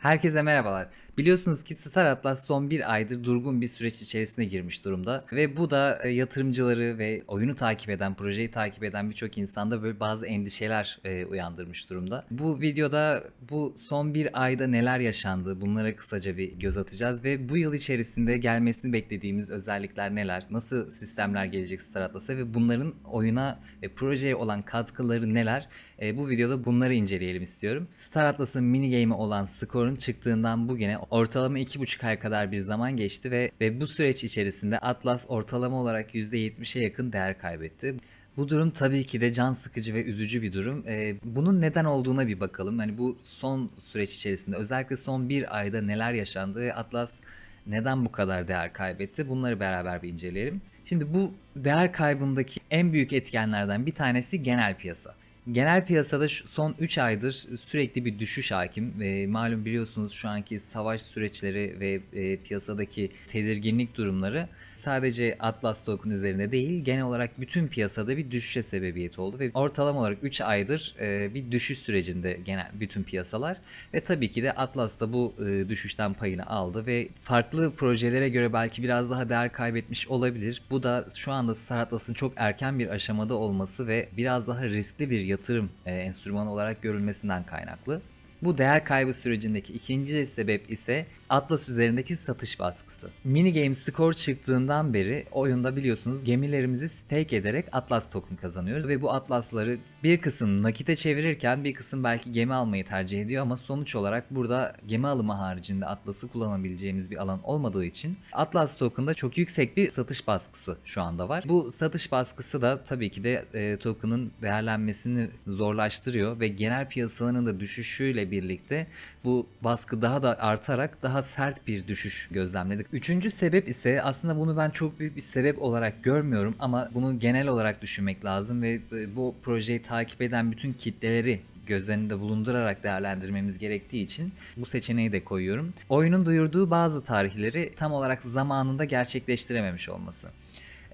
Herkese merhabalar. Biliyorsunuz ki Star Atlas son bir aydır durgun bir süreç içerisine girmiş durumda. Ve bu da e, yatırımcıları ve oyunu takip eden, projeyi takip eden birçok insanda böyle bazı endişeler e, uyandırmış durumda. Bu videoda bu son bir ayda neler yaşandı bunlara kısaca bir göz atacağız. Ve bu yıl içerisinde gelmesini beklediğimiz özellikler neler, nasıl sistemler gelecek Star Atlas'a ve bunların oyuna ve projeye olan katkıları neler? E, bu videoda bunları inceleyelim istiyorum. Star Atlas'ın mini game'i olan Score'un çıktığından bugüne ortalama 2,5 ay kadar bir zaman geçti ve ve bu süreç içerisinde Atlas ortalama olarak %70'e yakın değer kaybetti. Bu durum tabii ki de can sıkıcı ve üzücü bir durum. Ee, bunun neden olduğuna bir bakalım. Hani bu son süreç içerisinde özellikle son bir ayda neler yaşandı ve Atlas neden bu kadar değer kaybetti? Bunları beraber bir inceleyelim. Şimdi bu değer kaybındaki en büyük etkenlerden bir tanesi genel piyasa. Genel piyasada son 3 aydır sürekli bir düşüş hakim ve malum biliyorsunuz şu anki savaş süreçleri ve e, piyasadaki tedirginlik durumları sadece Atlas token üzerinde değil genel olarak bütün piyasada bir düşüşe sebebiyet oldu ve ortalama olarak 3 aydır e, bir düşüş sürecinde genel bütün piyasalar ve tabii ki de Atlas da bu e, düşüşten payını aldı ve farklı projelere göre belki biraz daha değer kaybetmiş olabilir. Bu da şu anda Star Atlas'ın çok erken bir aşamada olması ve biraz daha riskli bir yatırım e, enstrümanı olarak görülmesinden kaynaklı. Bu değer kaybı sürecindeki ikinci sebep ise Atlas üzerindeki satış baskısı. Mini Game Score çıktığından beri oyunda biliyorsunuz gemilerimizi stake ederek Atlas token kazanıyoruz ve bu Atlasları bir kısım nakite çevirirken bir kısım belki gemi almayı tercih ediyor ama sonuç olarak burada gemi alımı haricinde Atlas'ı kullanabileceğimiz bir alan olmadığı için Atlas token'da çok yüksek bir satış baskısı şu anda var. Bu satış baskısı da tabii ki de e, token'ın değerlenmesini zorlaştırıyor ve genel piyasanın da düşüşüyle birlikte bu baskı daha da artarak daha sert bir düşüş gözlemledik. Üçüncü sebep ise aslında bunu ben çok büyük bir sebep olarak görmüyorum ama bunu genel olarak düşünmek lazım ve e, bu projeyi takip eden bütün kitleleri göz önünde bulundurarak değerlendirmemiz gerektiği için bu seçeneği de koyuyorum. Oyunun duyurduğu bazı tarihleri tam olarak zamanında gerçekleştirememiş olması.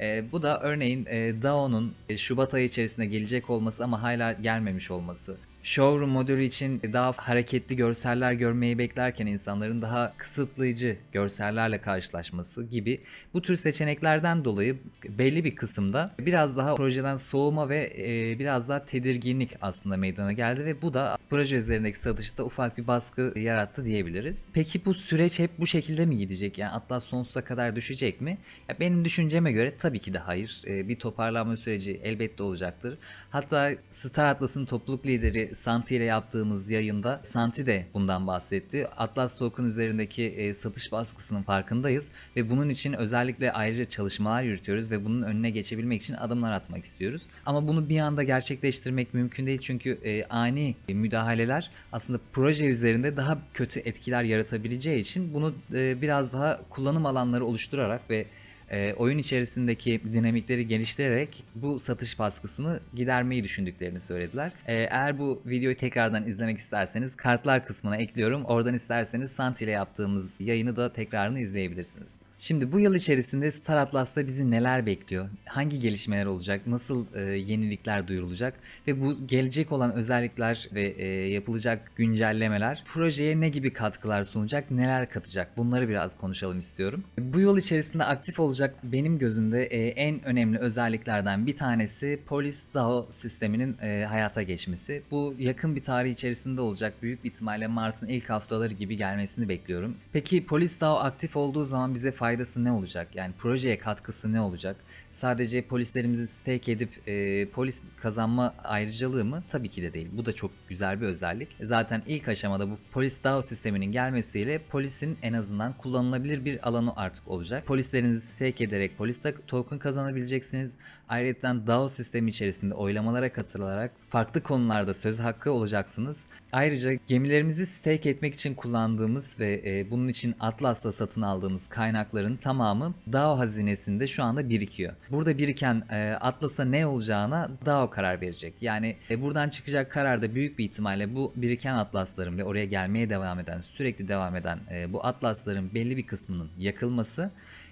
E, bu da örneğin e, DAO'nun e, Şubat ayı içerisinde gelecek olması ama hala gelmemiş olması. Showroom modülü için daha hareketli görseller görmeyi beklerken insanların daha kısıtlayıcı görsellerle karşılaşması gibi bu tür seçeneklerden dolayı belli bir kısımda biraz daha projeden soğuma ve e, biraz daha tedirginlik aslında meydana geldi ve bu da proje üzerindeki satışta ufak bir baskı yarattı diyebiliriz. Peki bu süreç hep bu şekilde mi gidecek? Yani Atlas sonsuza kadar düşecek mi? Ya benim düşünceme göre tabii ki de hayır. E, bir toparlanma süreci elbette olacaktır. Hatta Star Atlas'ın topluluk lideri Santi ile yaptığımız yayında Santi de bundan bahsetti. Atlas Token üzerindeki e, satış baskısının farkındayız ve bunun için özellikle ayrıca çalışmalar yürütüyoruz ve bunun önüne geçebilmek için adımlar atmak istiyoruz. Ama bunu bir anda gerçekleştirmek mümkün değil çünkü e, ani müdahaleler aslında proje üzerinde daha kötü etkiler yaratabileceği için bunu e, biraz daha kullanım alanları oluşturarak ve e, oyun içerisindeki dinamikleri geliştirerek bu satış baskısını gidermeyi düşündüklerini söylediler. E, eğer bu videoyu tekrardan izlemek isterseniz kartlar kısmına ekliyorum. Oradan isterseniz Santi ile yaptığımız yayını da tekrarını izleyebilirsiniz. Şimdi bu yıl içerisinde Star Atlas'ta bizi neler bekliyor? Hangi gelişmeler olacak? Nasıl e, yenilikler duyurulacak? Ve bu gelecek olan özellikler ve e, yapılacak güncellemeler projeye ne gibi katkılar sunacak? Neler katacak? Bunları biraz konuşalım istiyorum. Bu yıl içerisinde aktif olacak benim gözümde e, en önemli özelliklerden bir tanesi Polis DAO sisteminin e, hayata geçmesi. Bu yakın bir tarih içerisinde olacak. Büyük ihtimalle Mart'ın ilk haftaları gibi gelmesini bekliyorum. Peki Polis DAO aktif olduğu zaman bize faydası ne olacak? Yani projeye katkısı ne olacak? Sadece polislerimizi stake edip e, polis kazanma ayrıcalığı mı? Tabii ki de değil. Bu da çok güzel bir özellik. Zaten ilk aşamada bu polis DAO sisteminin gelmesiyle polisin en azından kullanılabilir bir alanı artık olacak. Polislerinizi stake ederek polis token kazanabileceksiniz. Ayrıca DAO sistemi içerisinde oylamalara katılarak farklı konularda söz hakkı olacaksınız. Ayrıca gemilerimizi stake etmek için kullandığımız ve e, bunun için Atlas'la satın aldığımız kaynakların tamamı DAO hazinesinde şu anda birikiyor. Burada biriken e, Atlas'a ne olacağına DAO karar verecek. Yani e, buradan çıkacak karar da büyük bir ihtimalle bu biriken Atlas'ların ve oraya gelmeye devam eden, sürekli devam eden e, bu Atlas'ların belli bir kısmının yakılması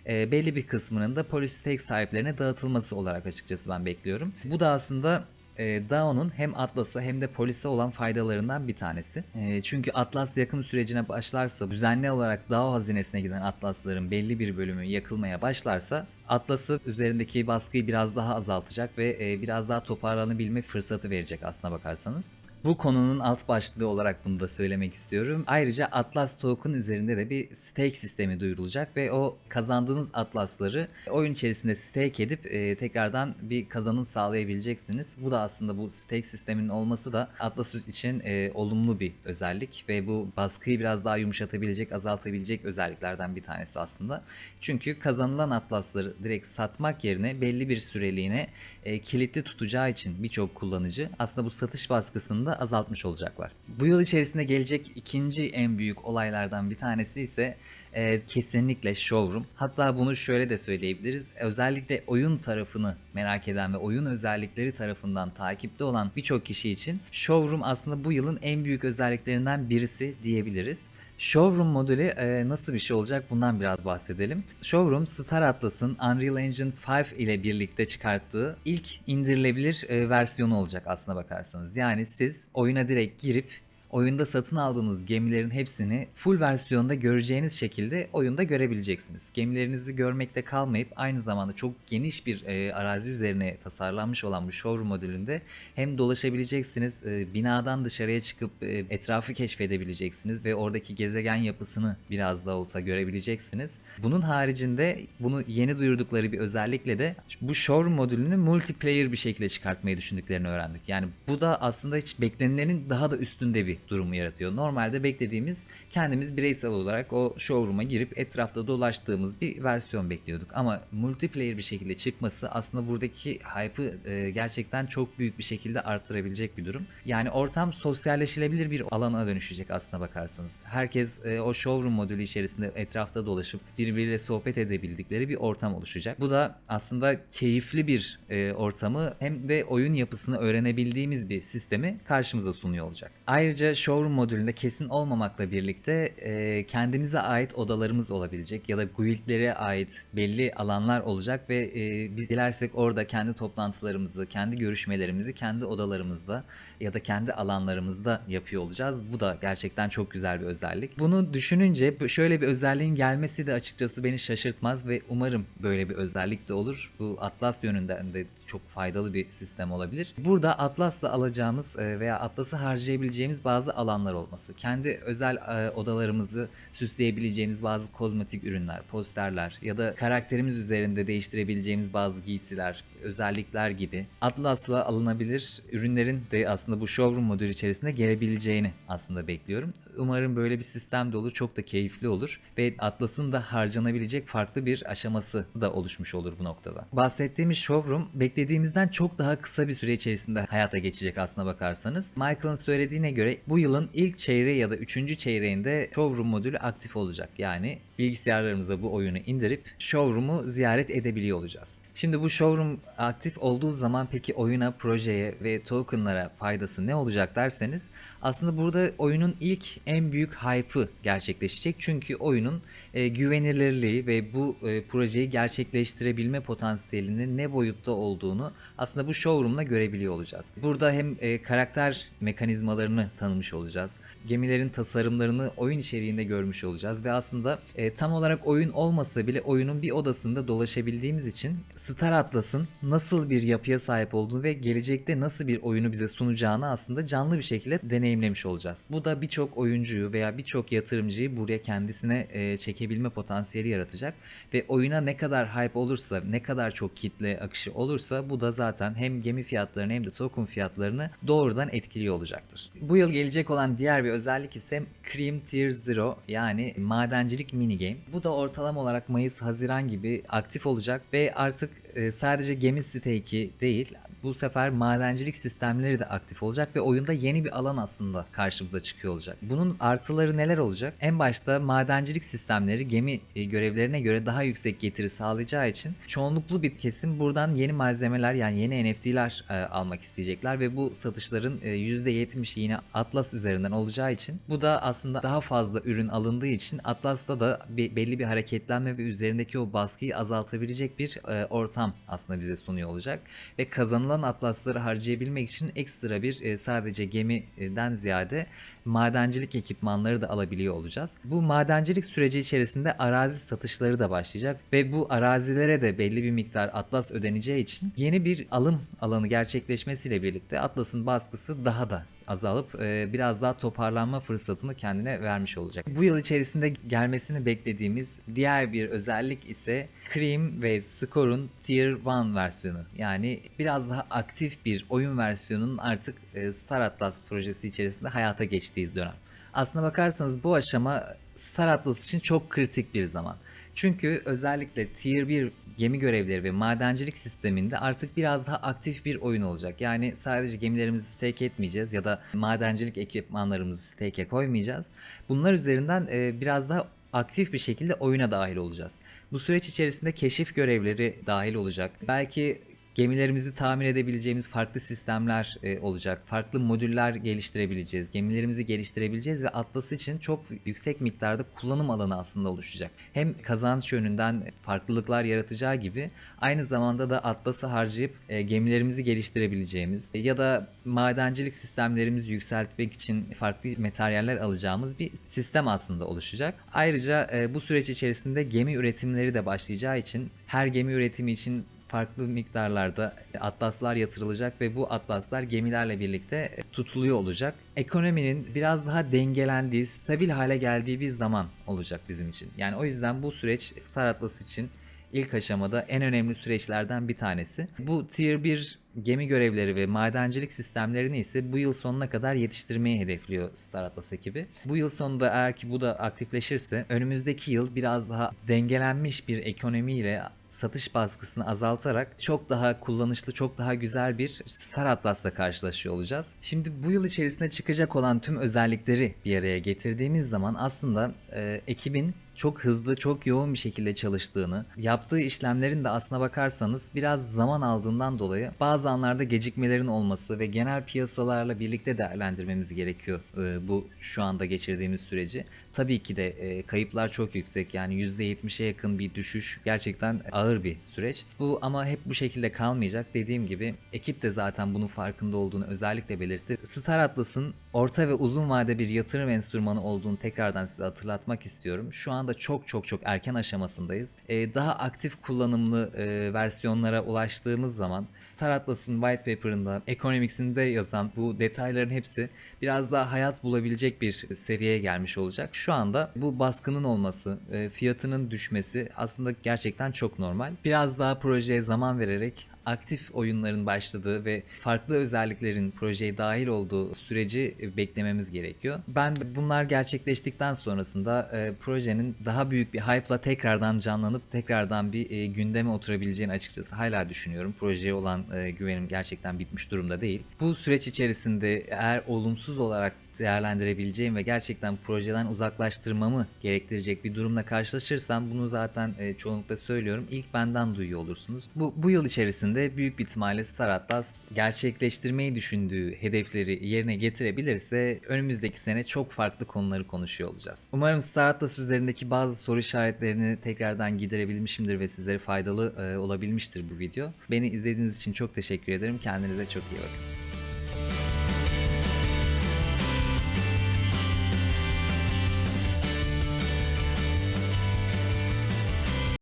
e, belli bir kısmının da polis stake sahiplerine dağıtılması olarak açıkçası ben bekliyorum. Bu da aslında e, DAO'nun hem Atlas'a hem de polise olan faydalarından bir tanesi. E, çünkü Atlas yakım sürecine başlarsa düzenli olarak DAO hazinesine giden Atlas'ların belli bir bölümü yakılmaya başlarsa Atlas'ı üzerindeki baskıyı biraz daha azaltacak ve e, biraz daha toparlanabilme fırsatı verecek aslına bakarsanız. Bu konunun alt başlığı olarak bunu da söylemek istiyorum. Ayrıca Atlas Token üzerinde de bir stake sistemi duyurulacak ve o kazandığınız Atlas'ları oyun içerisinde stake edip e, tekrardan bir kazanım sağlayabileceksiniz. Bu da aslında bu stake sisteminin olması da Atlas için e, olumlu bir özellik ve bu baskıyı biraz daha yumuşatabilecek, azaltabilecek özelliklerden bir tanesi aslında. Çünkü kazanılan Atlas'ları direkt satmak yerine belli bir süreliğine e, kilitli tutacağı için birçok kullanıcı aslında bu satış baskısını da azaltmış olacaklar. Bu yıl içerisinde gelecek ikinci en büyük olaylardan bir tanesi ise e, kesinlikle showroom. Hatta bunu şöyle de söyleyebiliriz. Özellikle oyun tarafını merak eden ve oyun özellikleri tarafından takipte olan birçok kişi için showroom aslında bu yılın en büyük özelliklerinden birisi diyebiliriz. Showroom modülü e, nasıl bir şey olacak bundan biraz bahsedelim. Showroom Star Atlas'ın Unreal Engine 5 ile birlikte çıkarttığı ilk indirilebilir e, versiyonu olacak aslına bakarsanız. Yani siz oyuna direkt girip oyunda satın aldığınız gemilerin hepsini full versiyonda göreceğiniz şekilde oyunda görebileceksiniz. Gemilerinizi görmekte kalmayıp aynı zamanda çok geniş bir e, arazi üzerine tasarlanmış olan bu showroom modülünde hem dolaşabileceksiniz, e, binadan dışarıya çıkıp e, etrafı keşfedebileceksiniz ve oradaki gezegen yapısını biraz da olsa görebileceksiniz. Bunun haricinde bunu yeni duyurdukları bir özellikle de bu showroom modülünü multiplayer bir şekilde çıkartmayı düşündüklerini öğrendik. Yani bu da aslında hiç beklenilenin daha da üstünde bir durumu yaratıyor. Normalde beklediğimiz kendimiz bireysel olarak o showroom'a girip etrafta dolaştığımız bir versiyon bekliyorduk. Ama multiplayer bir şekilde çıkması aslında buradaki hype'ı e, gerçekten çok büyük bir şekilde artırabilecek bir durum. Yani ortam sosyalleşilebilir bir alana dönüşecek aslına bakarsanız. Herkes e, o showroom modülü içerisinde etrafta dolaşıp birbiriyle sohbet edebildikleri bir ortam oluşacak. Bu da aslında keyifli bir e, ortamı hem de oyun yapısını öğrenebildiğimiz bir sistemi karşımıza sunuyor olacak. Ayrıca showroom modülünde kesin olmamakla birlikte e, kendimize ait odalarımız olabilecek ya da guildlere ait belli alanlar olacak ve e, biz dilersek orada kendi toplantılarımızı, kendi görüşmelerimizi kendi odalarımızda ya da kendi alanlarımızda yapıyor olacağız. Bu da gerçekten çok güzel bir özellik. Bunu düşününce şöyle bir özelliğin gelmesi de açıkçası beni şaşırtmaz ve umarım böyle bir özellik de olur. Bu Atlas yönünden de çok faydalı bir sistem olabilir. Burada Atlas'la alacağımız veya Atlas'ı harcayabileceğimiz bazı alanlar olması. Kendi özel e, odalarımızı süsleyebileceğimiz bazı kozmetik ürünler, posterler ya da karakterimiz üzerinde değiştirebileceğimiz bazı giysiler, özellikler gibi Atlas'la alınabilir ürünlerin de aslında bu showroom modülü içerisinde gelebileceğini aslında bekliyorum. Umarım böyle bir sistem de olur. Çok da keyifli olur ve Atlas'ın da harcanabilecek farklı bir aşaması da oluşmuş olur bu noktada. Bahsettiğimiz showroom beklediğimizden çok daha kısa bir süre içerisinde hayata geçecek aslına bakarsanız. Michael'ın söylediğine göre bu yılın ilk çeyreği ya da üçüncü çeyreğinde showroom modülü aktif olacak. Yani bilgisayarlarımıza bu oyunu indirip showroom'u ziyaret edebiliyor olacağız. Şimdi bu showroom aktif olduğu zaman peki oyuna, projeye ve tokenlara faydası ne olacak derseniz aslında burada oyunun ilk en büyük hype'ı gerçekleşecek. Çünkü oyunun e, güvenilirliği ve bu e, projeyi gerçekleştirebilme potansiyelinin ne boyutta olduğunu aslında bu showroom'la görebiliyor olacağız. Burada hem e, karakter mekanizmalarını tanımış olacağız. Gemilerin tasarımlarını oyun içeriğinde görmüş olacağız ve aslında e, tam olarak oyun olmasa bile oyunun bir odasında dolaşabildiğimiz için Star Atlas'ın nasıl bir yapıya sahip olduğunu ve gelecekte nasıl bir oyunu bize sunacağını aslında canlı bir şekilde deneyimlemiş olacağız. Bu da birçok oyuncuyu veya birçok yatırımcıyı buraya kendisine e, çekebilme potansiyeli yaratacak ve oyuna ne kadar hype olursa, ne kadar çok kitle akışı olursa bu da zaten hem gemi fiyatlarını hem de token fiyatlarını doğrudan etkiliyor olacaktır. Bu yıl gelecek olan diğer bir özellik ise Cream Tier Zero yani madencilik minigame. Bu da ortalama olarak Mayıs-Haziran gibi aktif olacak ve artık e, sadece gemi stake'i değil bu sefer madencilik sistemleri de aktif olacak ve oyunda yeni bir alan aslında karşımıza çıkıyor olacak. Bunun artıları neler olacak? En başta madencilik sistemleri gemi e, görevlerine göre daha yüksek getiri sağlayacağı için çoğunluklu bir kesim buradan yeni malzemeler yani yeni NFT'ler e, almak isteyecekler ve bu satışların e, %70'i yine Atlas üzerinden olacağı için bu da aslında daha fazla ürün alındığı için Atlas'ta da belli bir hareketlenme ve üzerindeki o baskıyı azaltabilecek bir e, ortam aslında bize sunuyor olacak ve kazanılan kalan atlasları harcayabilmek için ekstra bir e, sadece gemiden ziyade madencilik ekipmanları da alabiliyor olacağız. Bu madencilik süreci içerisinde arazi satışları da başlayacak ve bu arazilere de belli bir miktar atlas ödeneceği için yeni bir alım alanı gerçekleşmesiyle birlikte atlasın baskısı daha da azalıp e, biraz daha toparlanma fırsatını kendine vermiş olacak. Bu yıl içerisinde gelmesini beklediğimiz diğer bir özellik ise Cream ve Score'un Tier 1 versiyonu. Yani biraz daha aktif bir oyun versiyonunun artık e, Star Atlas projesi içerisinde hayata geçtiği dönem. Aslına bakarsanız bu aşama Star Atlas için çok kritik bir zaman. Çünkü özellikle Tier 1 gemi görevleri ve madencilik sisteminde artık biraz daha aktif bir oyun olacak. Yani sadece gemilerimizi stake etmeyeceğiz ya da madencilik ekipmanlarımızı stake'e koymayacağız. Bunlar üzerinden e, biraz daha aktif bir şekilde oyuna dahil olacağız. Bu süreç içerisinde keşif görevleri dahil olacak. Belki gemilerimizi tamir edebileceğimiz farklı sistemler e, olacak. Farklı modüller geliştirebileceğiz. Gemilerimizi geliştirebileceğiz ve Atlas için çok yüksek miktarda kullanım alanı aslında oluşacak. Hem kazanç yönünden farklılıklar yaratacağı gibi aynı zamanda da Atlas'ı harcayıp e, gemilerimizi geliştirebileceğimiz ya da madencilik sistemlerimizi yükseltmek için farklı materyaller alacağımız bir sistem aslında oluşacak. Ayrıca e, bu süreç içerisinde gemi üretimleri de başlayacağı için her gemi üretimi için farklı miktarlarda atlaslar yatırılacak ve bu atlaslar gemilerle birlikte tutuluyor olacak. Ekonominin biraz daha dengelendiği, stabil hale geldiği bir zaman olacak bizim için. Yani o yüzden bu süreç Star Atlas için ilk aşamada en önemli süreçlerden bir tanesi. Bu Tier 1 gemi görevleri ve madencilik sistemlerini ise bu yıl sonuna kadar yetiştirmeyi hedefliyor Star Atlas ekibi. Bu yıl sonunda eğer ki bu da aktifleşirse önümüzdeki yıl biraz daha dengelenmiş bir ekonomiyle satış baskısını azaltarak çok daha kullanışlı, çok daha güzel bir Star Atlas'la karşılaşıyor olacağız. Şimdi bu yıl içerisinde çıkacak olan tüm özellikleri bir araya getirdiğimiz zaman aslında e, ekibin çok hızlı, çok yoğun bir şekilde çalıştığını, yaptığı işlemlerin de aslına bakarsanız biraz zaman aldığından dolayı bazı anlarda gecikmelerin olması ve genel piyasalarla birlikte değerlendirmemiz gerekiyor e, bu şu anda geçirdiğimiz süreci. Tabii ki de e, kayıplar çok yüksek yani %70'e yakın bir düşüş gerçekten ağır bir süreç. Bu ama hep bu şekilde kalmayacak. Dediğim gibi ekip de zaten bunun farkında olduğunu özellikle belirtti. Star Atlas'ın orta ve uzun vade bir yatırım enstrümanı olduğunu tekrardan size hatırlatmak istiyorum. Şu anda çok çok çok erken aşamasındayız. Ee, daha aktif kullanımlı e, versiyonlara ulaştığımız zaman Star Atlas'ın white paper'ında, economics'inde yazan bu detayların hepsi biraz daha hayat bulabilecek bir seviyeye gelmiş olacak. Şu anda bu baskının olması, e, fiyatının düşmesi aslında gerçekten çok normal. Biraz daha projeye zaman vererek aktif oyunların başladığı ve farklı özelliklerin projeye dahil olduğu süreci beklememiz gerekiyor. Ben bunlar gerçekleştikten sonrasında e, projenin daha büyük bir hype'la tekrardan canlanıp tekrardan bir e, gündeme oturabileceğini açıkçası hala düşünüyorum. Projeye olan e, güvenim gerçekten bitmiş durumda değil. Bu süreç içerisinde eğer olumsuz olarak değerlendirebileceğim ve gerçekten projeden uzaklaştırmamı gerektirecek bir durumla karşılaşırsam bunu zaten e, çoğunlukla söylüyorum. İlk benden duyuyor olursunuz. Bu, bu yıl içerisinde büyük bir ihtimalle Star Atlas gerçekleştirmeyi düşündüğü hedefleri yerine getirebilirse önümüzdeki sene çok farklı konuları konuşuyor olacağız. Umarım Star Atlas üzerindeki bazı soru işaretlerini tekrardan giderebilmişimdir ve sizlere faydalı e, olabilmiştir bu video. Beni izlediğiniz için çok teşekkür ederim. Kendinize çok iyi bakın.